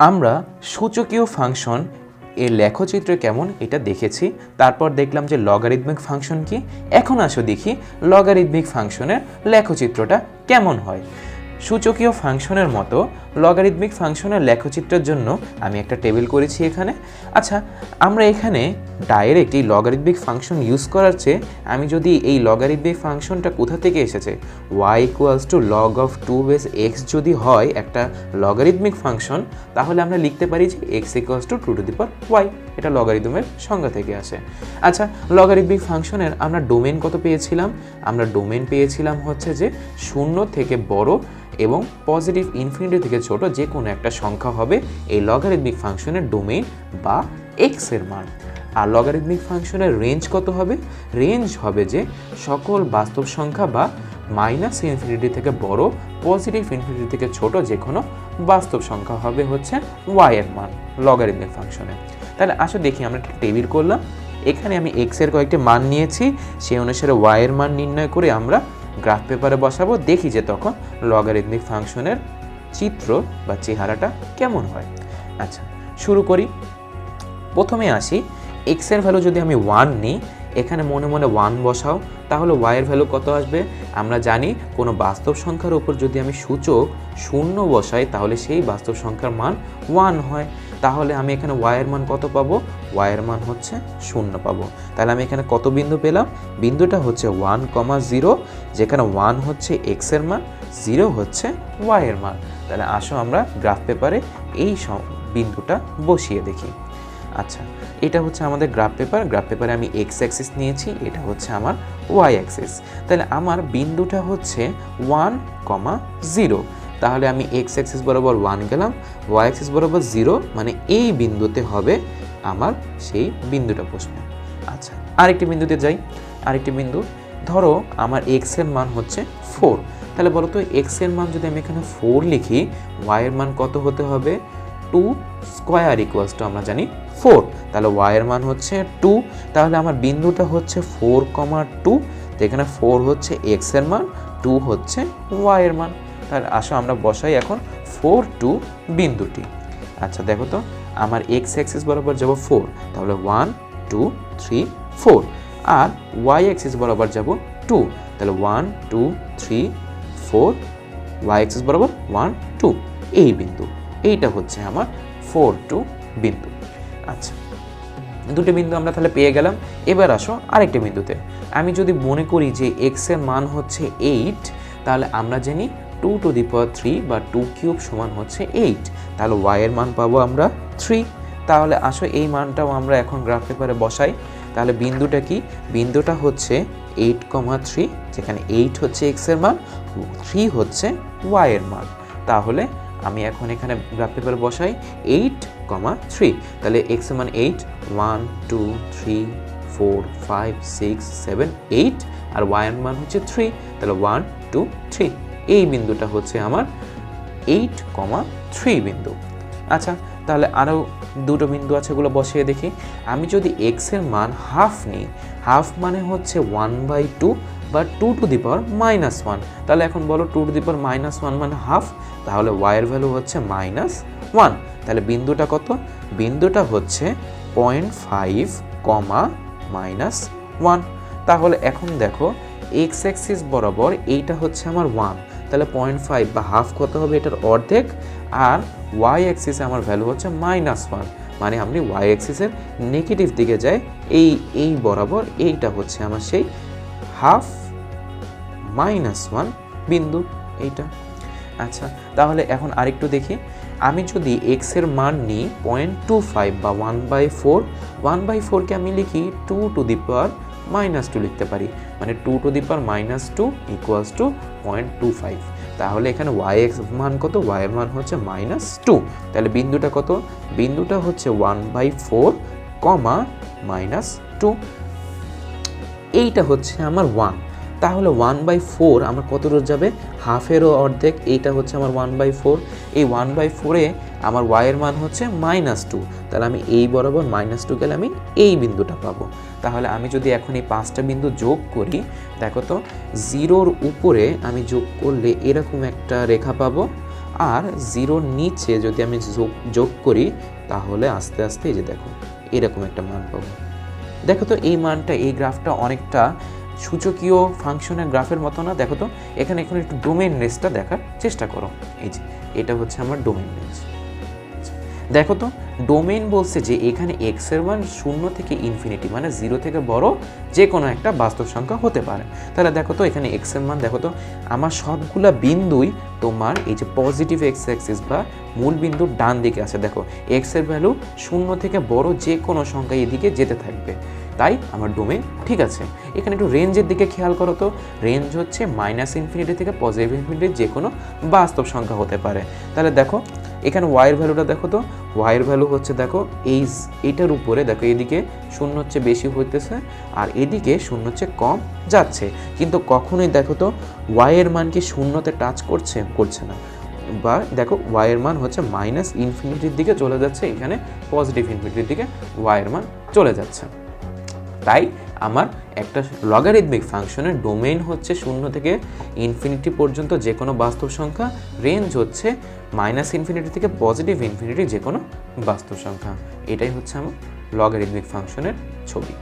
আমরা সূচকীয় ফাংশন এর লেখচিত্র কেমন এটা দেখেছি, তারপর দেখলাম যে লগারিদমিক ফাংশন কি। এখন আসো দেখি লগারিদমিক ফাংশনের লেখচিত্রটা কেমন হয়। সূচকীয় ফাংশনের মতো লগারিদমিক ফাংশনের লেখচিত্রের জন্য আমি একটা টেবিল করেছি এখানে। আচ্ছা আমরা এখানে ডাইরেক্ট এই লগারিদমিক ফাংশন ইউজ করার চেয়ে আমি যদি এই লগারিদমিক ফাংশনটা কোথা থেকে এসেছে y equals to log of two base x যদি হয় একটা লগারিদমিক ফাংশন তাহলে আমরা লিখতে পারি যে x equals to two to the power y এটা লগারিদমের সংজ্ঞা থেকে আসে। আচ্ছা লগারিদমিক ফাংশনের আমরা ডোমেন কত পেয়েছিলাম? আমরা ডোমেন পেয়েছিলাম হচ্ছে যে শূন্য থেকে বড় এবং পজিটিভ ইনফিনিটি থেকে ছোট যে কোনো একটা সংখ্যা হবে এই লগারিদমিক ফাংশনের ডোমেইন বা এক্সের মান। আর লগারিদমিক ফাংশনের রেঞ্জ কত হবে? রেঞ্জ হবে যে সকল বাস্তব সংখ্যা বা মাইনাস ইনফিনিটি থেকে বড়, পজিটিভ ইনফিনিটি থেকে ছোট যে কোনো বাস্তব সংখ্যা হবে হচ্ছে ওয়াই এর মান লগারিদমিক ফাংশনে তাহলে আসো দেখি আমরা একটা টেবিল করলাম। এখানে আমি এক্সের কয়েকটি মান নিয়েছি, সেই অনুসারে ওয়াই এর মান নির্ণয় করে আমরা গ্রাফ পেপারে বসাবো। দেখি যে তখন লগারিদমিক ফাংশনের চিত্র বা চেহারাটা কেমন হয়। আচ্ছা শুরু করি। প্রথমে আসি এক্সের ভ্যালু যদি আমি ওয়ান নিই, এখানে মনে মনে ওয়ান বসাও। তাহলে ওয়াই এর ভ্যালু কত আসবে? আমরা জানি কোনো বাস্তব সংখ্যার উপর যদি আমি সূচক শূন্য বসাই, তাহলে সেই বাস্তব সংখ্যার মান ওয়ান হয়। তাহলে আমি এখানে ওয়াই এর মান কত পাবো? ওয়াই এর মান হচ্ছে শূন্য পাবো। তাহলে আমি এখানে কত বিন্দু পেলাম? বিন্দুটা হচ্ছে ওয়ান কমা জিরো যেখানে ওয়ান হচ্ছে এক্সের মান জিরো হচ্ছে ওয়াই এর মান। তাহলে আসো আমরা গ্রাফ পেপারে এই বিন্দুটা বসিয়ে দেখি। আচ্ছা এটা হচ্ছে আমাদের গ্রাফ পেপার গ্রাফ পেপারে আমি এক্স অ্যাক্সিস নিয়েছি, এটা হচ্ছে আমার ওয়াই অ্যাক্সিস তাহলে আমার বিন্দুটা হচ্ছে ওয়ান কমা জিরো তাহলে আমি এক্স অ্যাক্সিস বরাবর ওয়ান গেলাম ওয়াই অ্যাক্সিস বরাবর জিরো মানে এই বিন্দুতে হবে আমার সেই বিন্দুটা বসবে। আচ্ছা আরেকটি বিন্দুতে যাই, আরেকটি বিন্দু। ধরো আমার এক্সের মান হচ্ছে ফোর তাহলে বলো তো এক্সের মান যদি আমি এখানে ফোর লিখি ওয়াই এর মান কত হতে হবে? টু স্কোয়ার ইকুয়ালস টু আমরা জানি ফোর। তাহলে ওয়াইয়ের মান হচ্ছে টু তাহলে আমার বিন্দুটা হচ্ছে ফোর কমা টু তো এখানে ফোর হচ্ছে এক্সের মান টু হচ্ছে ওয়াই এর মান। তাহলে আসো আমরা বসাই এখন ফোর টু বিন্দুটি। আচ্ছা দেখো তো, আমার এক্স অ্যাক্সিস বরাবর যাব ফোর তাহলে ওয়ান টু থ্রি ফোর আর ওয়াই অ্যাক্সিস বরাবর যাব টু তাহলে one two three four y axis বরাবর ওয়ান টু এই বিন্দু। এইটা হচ্ছে আমার ফোর টু বিন্দু। আচ্ছা দুটো বিন্দু আমরা তাহলে পেয়ে গেলাম। এবার আসো আরেকটা বিন্দুতে। আমি যদি মনে করি যে এক্সের মান হচ্ছে এইট তাহলে আমরা জানি two to the power three বা টু কিউব সমান হচ্ছে এইট তাহলে ওয়াইয়ের মান পাবো আমরা থ্রি তাহলে আসো এই মানটাও আমরা এখন গ্রাফ পেপারে বসাই। তাহলে বিন্দুটা কি? বিন্দুটা হচ্ছে এইট কমা থ্রি যেখানে এইট হচ্ছে এক্সের মান থ্রি হচ্ছে ওয়াইয়ের মান। তাহলে আমি এখন এখানে গ্রাফ পেপার বসাই এইট কমা থ্রি তাহলে এক্স মান eight one two three four five six seven eight আর ওয়াই এর মান হচ্ছে থ্রি তাহলে ওয়ান টু থ্রি এই বিন্দুটা হচ্ছে আমার এইট কমা থ্রি বিন্দু। আচ্ছা তাহলে আরও দুটো বিন্দু আছে ওগুলো বসিয়ে দেখি। আমি যদি এক্সের মান হাফ নিই হাফ মানে হচ্ছে ওয়ান বাই টু বা two to the power minus one. তাহলে এখন বলো two to the power minus one মানে হাফ, তাহলে ওয়াইয়ের ভ্যালু হচ্ছে মাইনাস ওয়ান। তাহলে বিন্দুটা কত? বিন্দুটা হচ্ছে point five comma minus one. তাহলে এখন দেখো এক্স অ্যাক্সিস বরাবর এইটা হচ্ছে আমার ওয়ান। তাহলে পয়েন্ট ফাইভ বা হাফ কত হবে এটার অর্ধেক? আর ওয়াই অ্যাক্সিসে আমার ভ্যালু হচ্ছে মাইনাস ওয়ান। মানে আপনি ওয়াই অ্যাক্সিসের নেগেটিভ দিকে যায় এই এই বরাবর এইটা হচ্ছে আমার সেই হাফ মাইনাস ওয়ান বিন্দু এইটা। আচ্ছা তাহলে এখন আরেকটু দেখি। আমি যদি এক্সের মান নিই পয়েন্ট টু ফাইভ বা one by four one by ফোরকে আমি লিখি two to the power minus two লিখতে পারি। মানে two to the power minus two equals to point two five তাহলে এখানে ওয়াই এক্স মান কত? ওয়াই মান হচ্ছে মাইনাস টু তাহলে বিন্দুটা কত? বিন্দুটা হচ্ছে one by four comma minus two এইটা হচ্ছে আমার ওয়ান তাহলে ওয়ান বাই ফোর আমার কত দূর যাবে? হাফেরও অর্ধেক, এইটা হচ্ছে আমার ওয়ান বাই ফোর এই ওয়ান বাই ফোরে আমার ওয়াইয়ের মান হচ্ছে মাইনাস টু তাহলে আমি এই বরাবর মাইনাস টু গেলে আমি এই বিন্দুটা পাবো। তাহলে আমি যদি এখন এই পাঁচটা বিন্দু যোগ করি, দেখো তো জিরোর উপরে আমি যোগ করলে এরকম একটা রেখা পাবো। আর জিরোর নিচে যদি আমি যোগ যোগ করি, তাহলে আস্তে আস্তে এই যে দেখো, এরকম একটা মান পাবো। দেখো তো, এই মানটা, এই গ্রাফটা অনেকটা সূচকীয় ফাংশনের গ্রাফের মতো না। দেখো তো, এখানে এখন একটু ডোমেন রেঞ্জটা দেখার চেষ্টা করো। এই যে, এটা হচ্ছে আমার ডোমেন রেঞ্জ দেখো তো ডোমেইন বলছে যে এখানে এক্সের মান শূন্য থেকে ইনফিনিটি মানে জিরো থেকে বড় যে কোনো একটা বাস্তব সংখ্যা হতে পারে। তাহলে দেখো তো, এখানে এক্সের মান, দেখো তো, আমার সবগুলা বিন্দুই তোমার এই যে পজিটিভ এক্স অ্যাক্সিস বা মূল বিন্দুর ডান দিকে আছে। দেখো এক্সের ভ্যালু শূন্য থেকে বড় যে কোনো সংখ্যা এদিকে যেতে থাকবে। তাই আমার ডোমেন ঠিক আছে। এখানে একটু রেঞ্জের দিকে খেয়াল করো তো রেঞ্জ হচ্ছে মাইনাস ইনফিনিটি থেকে পজিটিভ ইনফিনিটি যে কোনো বাস্তব সংখ্যা হতে পারে। তাহলে দেখো এখানে ওয়াইয়ের ভ্যালুটা দেখো তো ওয়াইয়ের ভ্যালু হচ্ছে দেখো এই এইটার উপরে দেখো এদিকে শূন্য হচ্ছে বেশি হইতেছে আর এদিকে শূন্য হচ্ছে কম যাচ্ছে। কিন্তু কখনোই দেখো তো ওয়াইয়ের মান কি শূন্যতে টাচ করছে? করছে না। বা দেখো ওয়াইয়ের মান হচ্ছে মাইনাস ইনফিনিটির দিকে চলে যাচ্ছে, এখানে পজিটিভ ইনফিনিটির দিকে ওয়াইয়ের মান চলে যাচ্ছে। তাই আমার একটা লগারিদমিক ফাংশনের ডোমেইন হচ্ছে শূন্য থেকে ইনফিনিটি পর্যন্ত যে কোনো বাস্তব সংখ্যা রেঞ্জ হচ্ছে মাইনাস ইনফিনিটি থেকে পজিটিভ ইনফিনিটি যে কোনো বাস্তব সংখ্যা। এটাই হচ্ছে আমার লগারিদমিক ফাংশনের ছবি।